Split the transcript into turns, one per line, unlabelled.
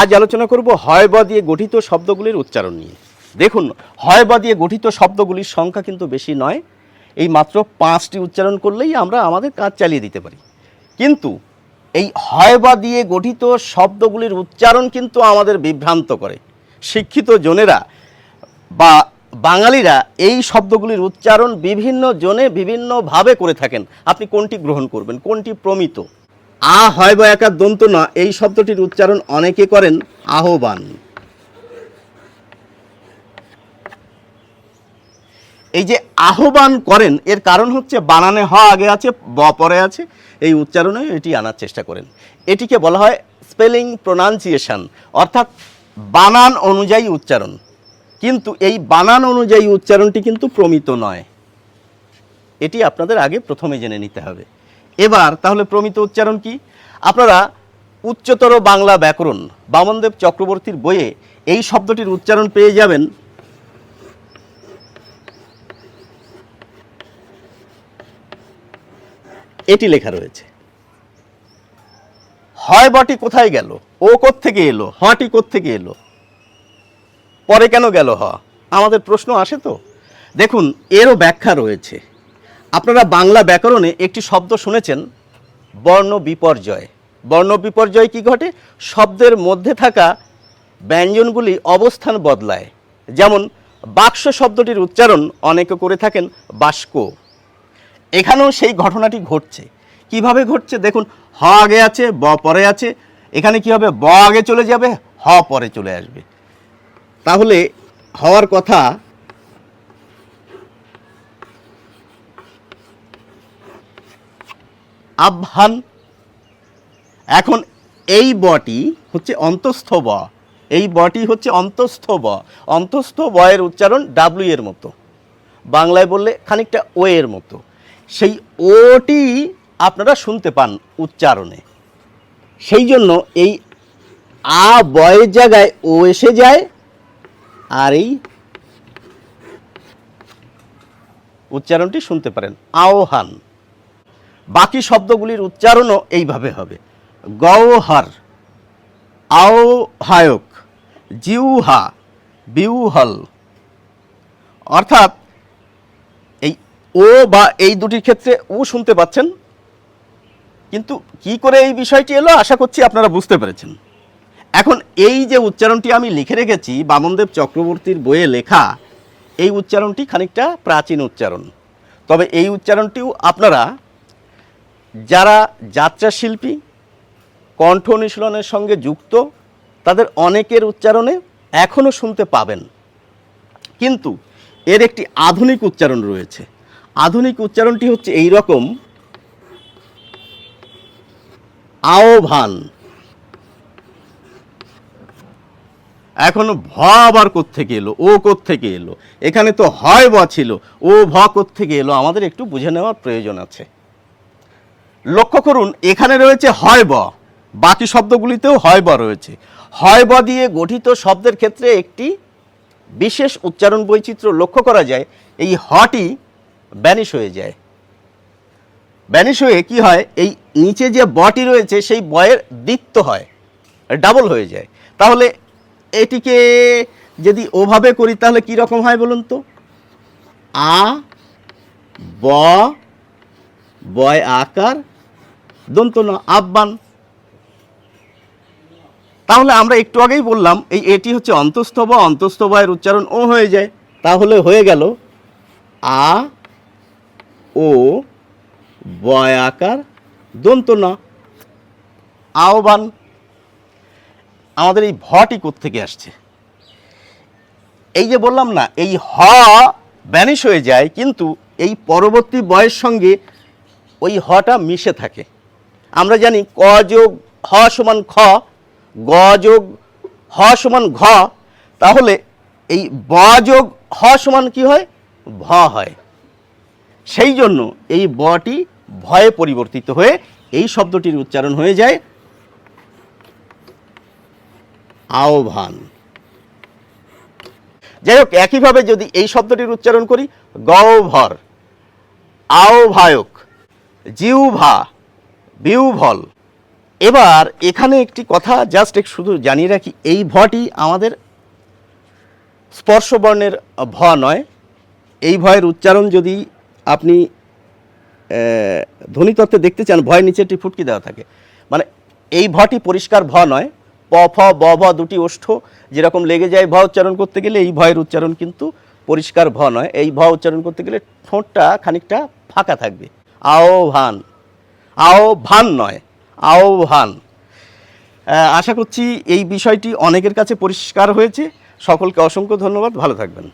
আজ আলোচনা করব হয় বা দিয়ে গঠিত শব্দগুলির উচ্চারণ নিয়ে। দেখুন, হয় বা দিয়ে গঠিত শব্দগুলির সংখ্যা কিন্তু বেশি নয়। এই মাত্র পাঁচটি উচ্চারণ করলেই আমরা আমাদের কাজ চালিয়ে দিতে পারি। কিন্তু এই হয় বা দিয়ে গঠিত শব্দগুলির উচ্চারণ কিন্তু আমাদের বিভ্রান্ত করে। শিক্ষিত জনেরা বা বাঙালিরা এই শব্দগুলির উচ্চারণ বিভিন্ন জনে বিভিন্নভাবে করে থাকেন। আপনি কোনটি গ্রহণ করবেন? কোনটি প্রমিত? আ হয় বা একার দন্ত না, এই শব্দটির উচ্চারণ অনেকে করেন আহ্বান। এই যে আহ্বান করেন, এর কারণ হচ্ছে বানানে হ আগে আছে, ব পরে আছে, এই উচ্চারণে এটি আনার চেষ্টা করেন। এটিকে বলা হয় স্পেলিং প্রোনাউন্সিয়েশন, অর্থাৎ বানান অনুযায়ী উচ্চারণ। কিন্তু এই বানান অনুযায়ী উচ্চারণটি কিন্তু প্রমিত নয়। এটি আপনাদের আগে প্রথমে জেনে নিতে হবে। এবার তাহলে প্রমিত উচ্চারণ কি? আপনারা উচ্চতর বাংলা ব্যাকরণ বামনদেব চক্রবর্তীর বইয়ে এই শব্দটির উচ্চারণ পেয়ে যাবেন। এটি লেখা রয়েছে। হয় বটি কোথায় গেল? ও থেকে এলো? হটি থেকে এলো? পরে কেন গেল হ? আমাদের প্রশ্ন আসে তো? দেখুন, এরও ব্যাখ্যা রয়েছে। আপনারা বাংলা ব্যাকরণে একটি শব্দ শুনেছেন, বর্ণ বিপর্যয়। বর্ণ বিপর্যয় কি ঘটে? শব্দের মধ্যে থাকা ব্যঞ্জনগুলি অবস্থান বদলায়। যেমন, বাক্স শব্দটির উচ্চারণ অনেকে করে থাকেন বাস্ক এখানেও সেই ঘটনাটি ঘটছে। কীভাবে ঘটছে? দেখুন, হ আগে আছে, ব পরে আছে। এখানে কি হবে? ব আগে চলে যাবে, হ পরে চলে আসবে। তাহলে হওয়ার কথা আহ্বান। এখন এই বটি হচ্ছে অন্তস্থ ব। এই বটি হচ্ছে অন্তস্থ ব। অন্তস্থ বয়ের উচ্চারণ ডাব্লিউ এর মতো। বাংলায় বললে খানিকটা ও এর মতো। সেই ওটি আপনারা শুনতে পান উচ্চারণে। সেই জন্য এই আ বয়ের জায়গায় ও এসে যায় আর এই উচ্চারণটি শুনতে পারেন আওহান বাকি শব্দগুলির উচ্চারণও এইভাবে হবে। গওহার, আওহায়ক, জিউহা, বিউহল। অর্থাৎ এই ও বা এই দুটির ক্ষেত্রে ও শুনতে পাচ্ছেন। কিন্তু কি করে এই বিষয়টি এলো আশা করছি আপনারা বুঝতে পেরেছেন। এখন এই যে উচ্চারণটি আমি লিখে রেখেছি, বামনদেব চক্রবর্তীর বইয়ে লেখা, এই উচ্চারণটি খানিকটা প্রাচীন উচ্চারণ। তবে এই উচ্চারণটিও আপনারা যারা যাত্রা শিল্পী, কণ্ঠ অনুশীলনের সঙ্গে যুক্ত, তাদের অনেকের উচ্চারণে এখনও শুনতে পাবেন। কিন্তু এর একটি আধুনিক উচ্চারণ রয়েছে। আধুনিক উচ্চারণটি হচ্ছে এই রকম আহ্বান এখন ভ আবার কোত্থেকে এলো? ও কোত্থেকে এলো? এখানে তো হয় ব ছিল। ও ভ কোত্থেকে এলো? আমাদের একটু বুঝে নেওয়ার প্রয়োজন আছে। লক্ষ্য করুন, এখানে রয়েছে হয় ব। বাকি শব্দগুলিতেও হয় ব রয়েছে। হয় ব দিয়ে গঠিত শব্দের ক্ষেত্রে একটি বিশেষ উচ্চারণ বৈচিত্র্য লক্ষ্য করা যায়। এই হটি ব্যানিশ হয়ে যায়। ব্যানিশ হয়ে কি হয়? এই নিচে যে বটি রয়েছে, সেই বয়ের দ্বিত্ব হয়। ডাবল হয়ে যায়। তাহলে এটিকে যদি ওভাবে করি, তাহলে কি রকম হয় বলুন তো? আ, ব, বয় আকার দন্ত ন, আব্বান। তাহলে আমরা একটু আগেই বললাম, এই এটি হচ্ছে অন্তস্থ ব অন্তস্থ বয়ের উচ্চারণ ও হয়ে যায়। তাহলে হয়ে গেল আ, ও, বয় আকার, দন্ত ন আহ্বান আমাদের এই ভটি থেকে আসছে? এই যে বললাম না, এই হ ব্যানিশ হয়ে যায়, কিন্তু এই পরবর্তী বয়ের সঙ্গে ওই হটা মিশে থাকে। আমরা জানি ক যোগ হ সমান খ, গ যোগ হ সমান ঘ, তাহলে এই ব যোগ হ সমান কি হয়? ভ হয়। সেই জন্য এই বটি ভয়ে পরিবর্তিত হয়ে এই শব্দটির উচ্চারণ হয়ে যায় আহ্বান। যাই হোক, একইভাবে যদি এই শব্দটির উচ্চারণ করি, গহ্বর, আহ্বায়ক জিউভা বিউভল এবার এখানে একটি কথা জাস্ট এক শুধু জানিয়ে রাখি, এই ভটি আমাদের স্পর্শ বর্ণের ভ নয়। এই ভয়ের উচ্চারণ যদি আপনি ধ্বনিতত্ত্বে দেখতে চান, ভয়ের নিচে একটি ফুটকি দেওয়া থাকে। মানে এই ভটি পরিষ্কার ভ নয়, প, ফ, ব, ভ দুটি ওষ্ঠ, যেরকম লেগে যায় ভ উচ্চারণ করতে গেলে, এই ভয়ের উচ্চারণ কিন্তু পরিষ্কার ভ নয়। এই ভ উচ্চারণ করতে গেলে ঠোঁটটা খানিকটা ফাঁকা থাকবে। আও ভান। আও ভান নয় আও ভান আশা করছি এই বিষয়টি অনেকের কাছে পরিষ্কার হয়েছে। সকলকে অসংখ্য ধন্যবাদ। ভালো থাকবেন।